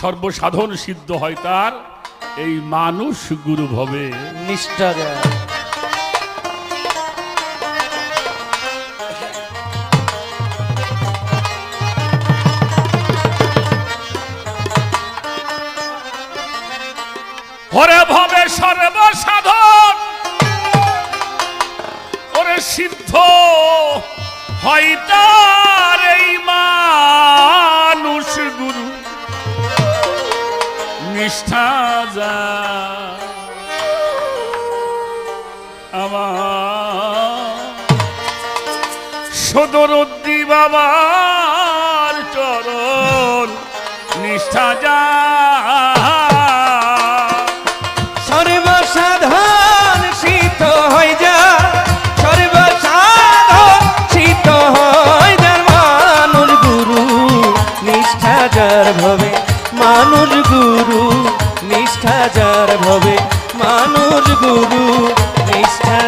সর্বসাধন সিদ্ধ হয় তার এই মানুষ গুরু ভবে। নিষ্ঠা ওরে ভবে সর্বসাধন ওরে সিদ্ধ হয় তার। নিষ্ঠা আমার সদরুদ্দি বাবার চরণ নিষ্ঠাজা সর্বসাধ গুরু নিষ্ঠা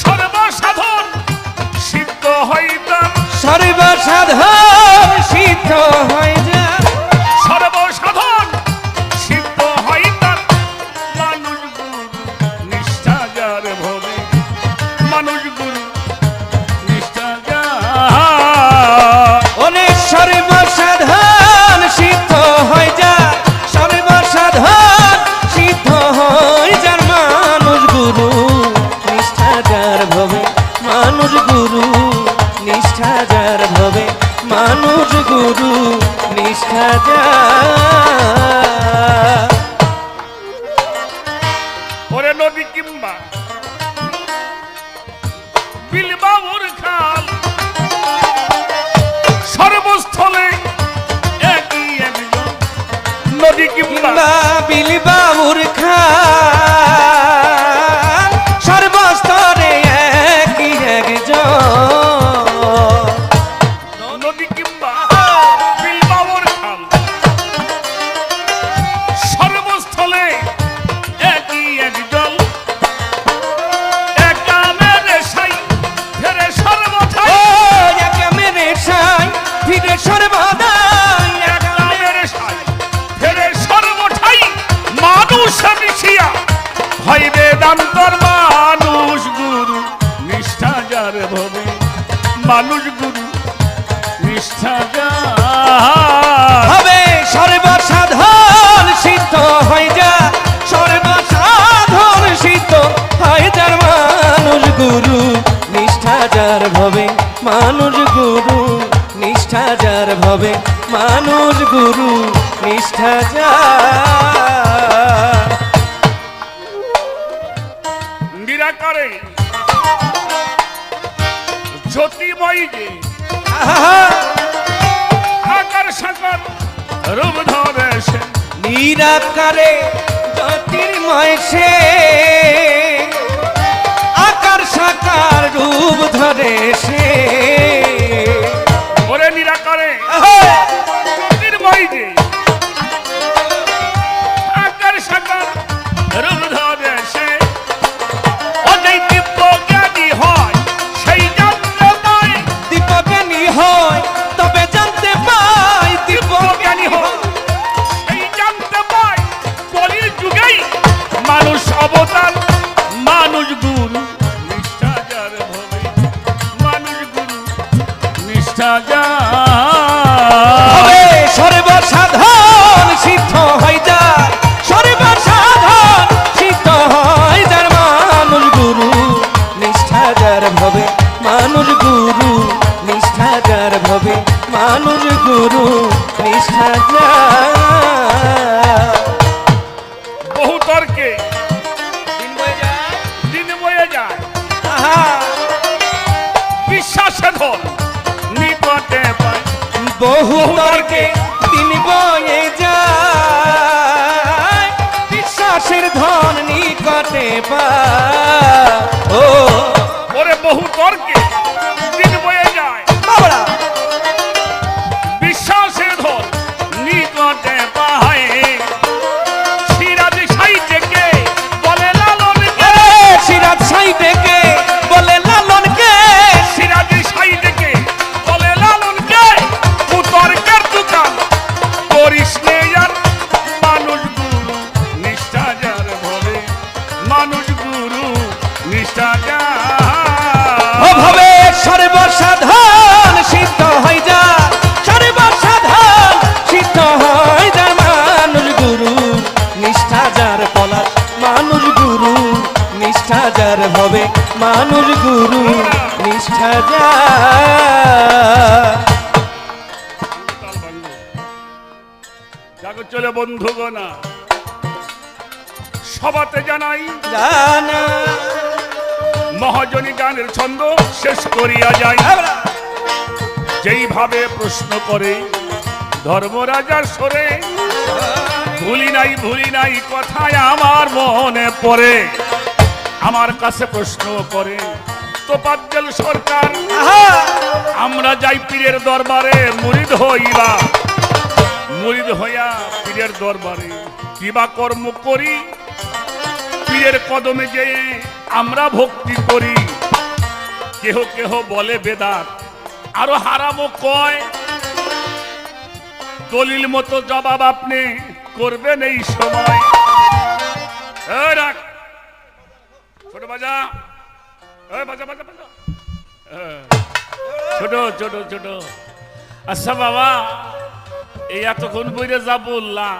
সর্বসাধন সিদ্ধ হইতাম। সর্বসাধন নদী কি না বিলি বাবুর যার ভবে মানুষ গুরু নিষ্ঠা যার ভবে মানুষ গুরু নিষ্ঠা যার। নিরাকারে জ্যোতিময়ী যে রূপ ধরে সে নিরাকারে জ্যোতির্ময় সে নিরাকার রূপ ধরে সে। ওরে নিরাকারে। নির্ময় যে पा মানুষ গুরু নিষ্ঠা যার হবে মানুষ গুরু নিষ্ঠা যার। চলে বন্ধুগণা সবাতে জানাই জানা। মহাজনী গানের ছন্দ শেষ করিয়া যাই। যেইভাবে প্রশ্ন করে ধর্মরাজার সরে ভুলি নাই ভুলি নাই কথায় আমার মনে পড়ে। আমার কাছে প্রশ্ন করে তোপাজ্জল সরকার আমরা যাই পীরের দরবারে মুরিদ হইবা। মুরিদ হইয়া পীরের দরবারে কিবা কর্ম করি? পীরের কদমে যেয়ে আমরা ভক্তি করি। কেহ কেহ বলে বেদাত আরও হারামও কয়? দলিল মতো জবাব আপনি করবেন এই সময়। ছোট বাজা। বাজা বাজা বাজা। ছোট ছোট ছোট। আচ্ছা বাবা, এই এতক্ষণ বইরে যা বললাম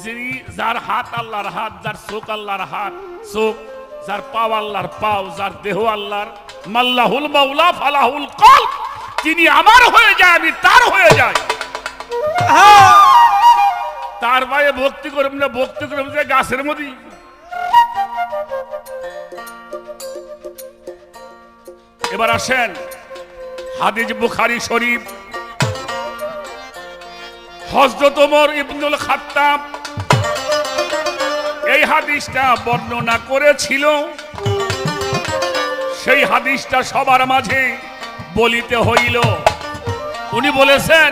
যিনি যার হাত আল্লাহর হাত, যার চোখ আল্লাহর হাত, চোখ, যার পাও আল্লাহর পাও, যার দেহ আল্লাহর, মাল্লাহুল মাওলা ফালাহুল কল তিনি আমার হয়ে যায়, আমি তার হয়ে যাই। তার ভাই ভক্তি করব না ভক্তি করব যে গাছের মধ্যে। এবার আসেন হাদিজ বুখারি শরীফ। হজরত ওমর ইবনুল খাত্তাব এই হাদিসটা বর্ণনা করেছিল। সেই হাদিসটা সবার মাঝে বলিতে হইল। উনি বলেছেন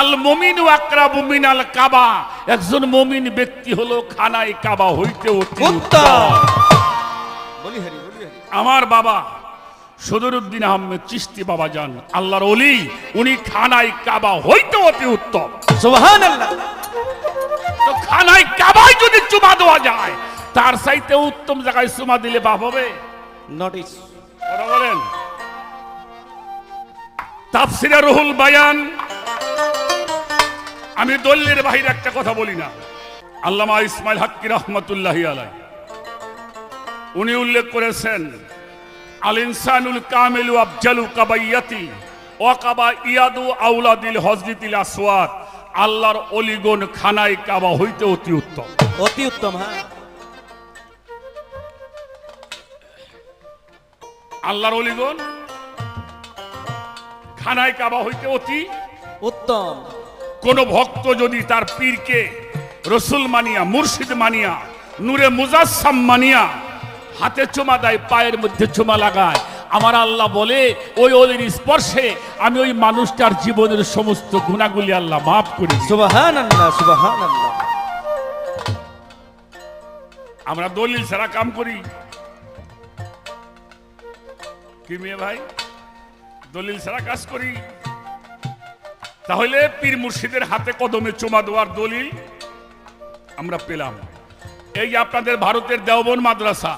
আল মমিন আকরাবু মিনাল কাবা। একজন মমিন ব্যক্তি হলো খানায় কাবা হইতে আমার বাবা সদরুদ্দিন আহমেদ চিস্তি বাবা যান আল্লাহর অলি উনি খানায় কাবা হইতে অতি উত্তম। তো খানায় কাবায় যদি চুমা দেওয়া যায় তার চাইতে উত্তম জায়গায় চুমা দিলে বাপ হবে? নোটিস বলেন। তাফসিরে রুহুল বায়ান আমি দল্লের বাহিরে একটা কথা বলি না। আল্লামা ইসমাইল হাক্কি রহমতুল্লাহি আলাই উনি উল্লেখ করেছেন আল ইনসানুল কামিলু আফজালু কাবাইয়াতি ওয়াকাবা ইয়াদু আউলাদিল হজরিতিল আসওয়াদ। আল্লাহর অলিগন খানায় কাবা হইতে অতি উত্তম। অতি উত্তম হ্যাঁ। আল্লাহর অলিগন খানায় কাবা হইতে অতি উত্তম। কোন ভক্ত যদি তার পীরকে রসুল মানিয়া মুর্শিদ মানিয়া নূরে মুজাসসাম মানিয়া হাতে চুমা দেয় পায়ের মধ্যে চুমা লাগায় আমার আল্লাহ বলে ওই ওদের স্পর্শে আমি ওই মানুষটার জীবনের সমস্ত গুণাগুলি আল্লাহ মাফ করি আমরা দলিল ছাড়া কাম করি। কি মেয়ে ভাই? দলিল ছাড়া কাজ করি? তাহলে পীর মুর্শিদের হাতে কদমে চুমা দেওয়ার দলিল আমরা পেলাম। এই আপনাদের ভারতের দেওবন মাদ্রাসা,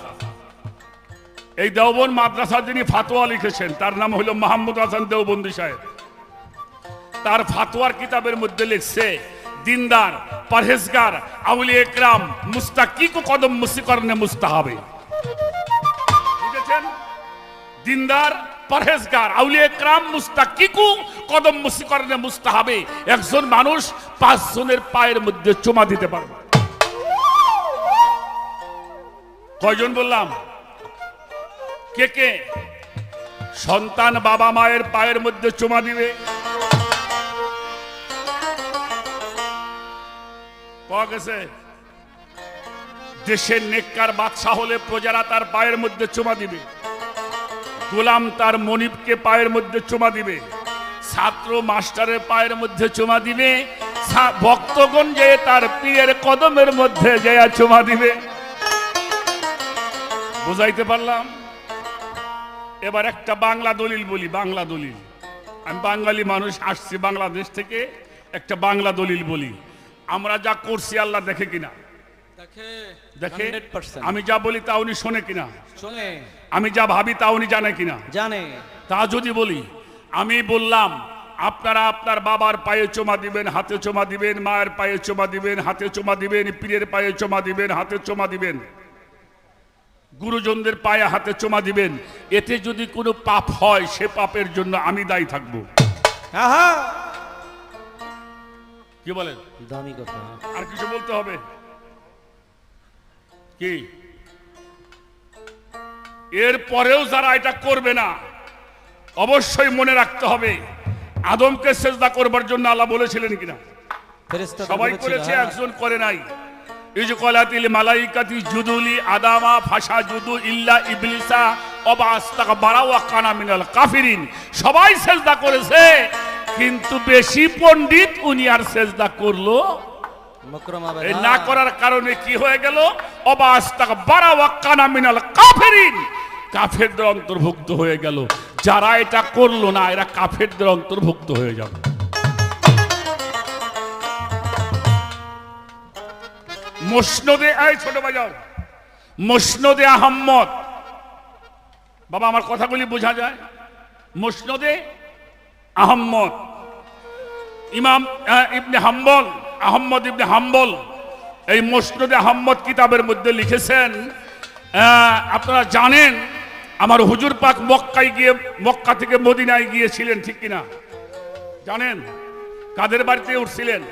এই দেওবন মাদ্রাসা যিনি ফাতোয়া লিখেছেন, তার নাম হলো মাহমুদ হাসান দেওবন্দি সাহেব। তার ফাতোয়ার কিতাবের মধ্যে লিখছে, দিনদার, পরহেজগার আউলি একরাম, মুস্তাকিকু কদম মুসিকরনে মুস্তাহাবে। বুঝেছেন? দিনদার পরহেজগার আউলি একরাম মুস্তাকিকু কদম মুসিকরনে মুস্তাহাবে। একজন মানুষ পাঁচ জনের পায়ের মধ্যে চুমা দিতে পারবে কয়জন বললাম? কে কে? সন্তান বাবা মায়ের পায়ের মধ্যে চুমা দিবে। দেশের নেককার বাদশাহ হলে প্রজারা তার পায়ের মধ্যে চুমা দিবে। গোলাম তার মনিবকে পায়ের মধ্যে চুমা দিবে। ছাত্র মাস্টারের পায়ের মধ্যে চুমা দিবে। ভক্তগণ যে তার পীরের কদমের মধ্যে যে চুমা দিবে। বুঝাইতে পারলাম? এবার একটা বাংলা দলিল বলি বাংলা দলিল। আমি বাঙালি মানুষ আসছি বাংলাদেশ থেকে একটা বাংলা দলিল বলি। আমরা যা করছি আল্লাহ দেখে কিনা? দেখে আমি যা বলি তা উনি শোনে কিনা? শুনে। আমি যা ভাবি তা উনি জানে কিনা? জানে। তা যদি বলি আমি বললাম আপনারা আপনার বাবার পায়ে চোমা দিবেন হাতে চোমা দিবেন মায়ের পায়ে চোমা দিবেন হাতে চোমা দিবেন পীরের পায়ে চোমা দিবেন হাতে চোমা দিবেন। গুরুজনদের পায়ে হাতে চুমা দিবেন। এতে যদি কোনো পাপ হয় সে পাপের জন্য আমি দায়ী থাকব। আহা! কি বলেন? দামি কথা। আর কিছু বলতে হবে? কি? এর পরেও যারা এটা করবে না অবশ্যই মনে রাখতে হবে আদমকে সেজদা করবার জন্য আল্লাহ বলেছিলেন কিনা? সবাই করেছে হ্যাঁ। একজন করে নাই। মালাইকাতি জুদুলি আদামা ফাসা জুদু ইল্লা ইবলিসা অবা আস্তাকা বাড়াও কানা মিনাল কাফিরিন। সবাই সেজদা করেছে কিন্তু বেশি পণ্ডিত উনি আর সেজদা করল না। করার কারণে কি হয়ে গেল? অবা আস্তাকা বাড়াও কানা মিনাল কাফিরিন। কাফেরদের অন্তর্ভুক্ত হয়ে গেল। যারা এটা করল না, এরা কাফেরদের অন্তর্ভুক্ত হয়ে যাবে। মসনদে, এই ছোট বাজাও মসনদে আহম্মদ। বাবা, আমার কথাগুলি বোঝা যায়। মসনদে আহম্মদ। ইমাম ইবনে হাম্বল, আহম্মদ ইবনে হাম্বল। এই মসনদে আহম্মদ কিতাবের মধ্যে লিখেছেন আপনারা জানেন আমার হুজুর পাক মক্কায় গিয়ে, মক্কা থেকে মদিনায় গিয়েছিলেন, ঠিক কিনা? জানেন? কাদের বাড়িতে উঠছিলেন?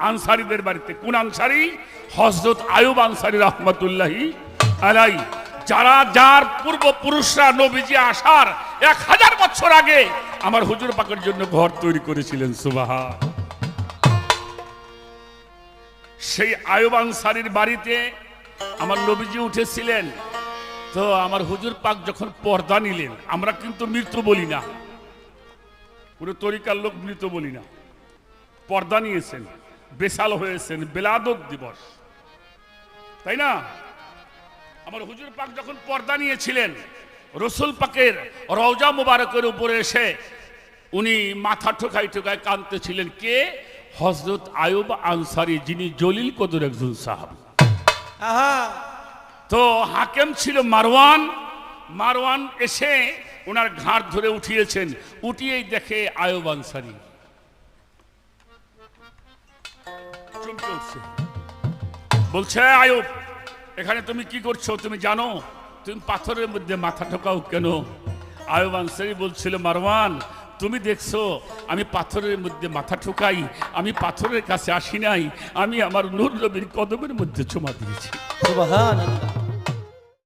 আনসারিদের বাড়িতে। কোন আনসারি? হজরত আয়ুব আনসারি রহমতুল্লাহি আলাই। যারা, যার পূর্বপুরুষরা নবীজি আসার এক হাজার বছর আগে আমার হুজুর পাকের জন্য ঘর তৈরি করেছিলেন সুবাহা সেই আয়ুব আনসারির বাড়িতে আমার নবীজি উঠেছিলেন। তো আমার হুজুর পাক যখন পর্দা নিলেন, আমরা কিন্তু মৃত্যু বলি না। পুরো তরিকার লোক মৃত বলি না। পর্দা নিয়েছেন, বেসাল হয়েছেন বেলাদত দিবস। তাই না? আমার হুজুর পাক যখন পর্দা নিয়েছিলেন, রসুল পাকের রওজা মুবারকের উপরে এসে উনি মাথা ঠোকাই ঠোকায় কাঁদতেছিলেন, কে? হজরত আয়ুব আনসারি যিনি জলিল কদর একজন সাহাব। আহা! তো হাকেম ছিল মারওয়ান। মারওয়ান এসে ওনার ঘাড় ধরে উঠিয়েছেন। উঠিয়েই দেখে আয়ুব আনসারি বলছে, আয়ুব, এখানে তুমি কি করছ? তুমি জানো? তুমি পাথরের মধ্যে মাথা ঠোকাও কেন? আয়ুব আনসারি বলছিল, মারওয়ান তুমি দেখছ, আমি পাথরের মধ্যে মাথা ঠুকাই, আমি পাথরের কাছে আসি নাই, আমি আমার নূর নবীর কদমের মধ্যে চুমা দিয়েছি।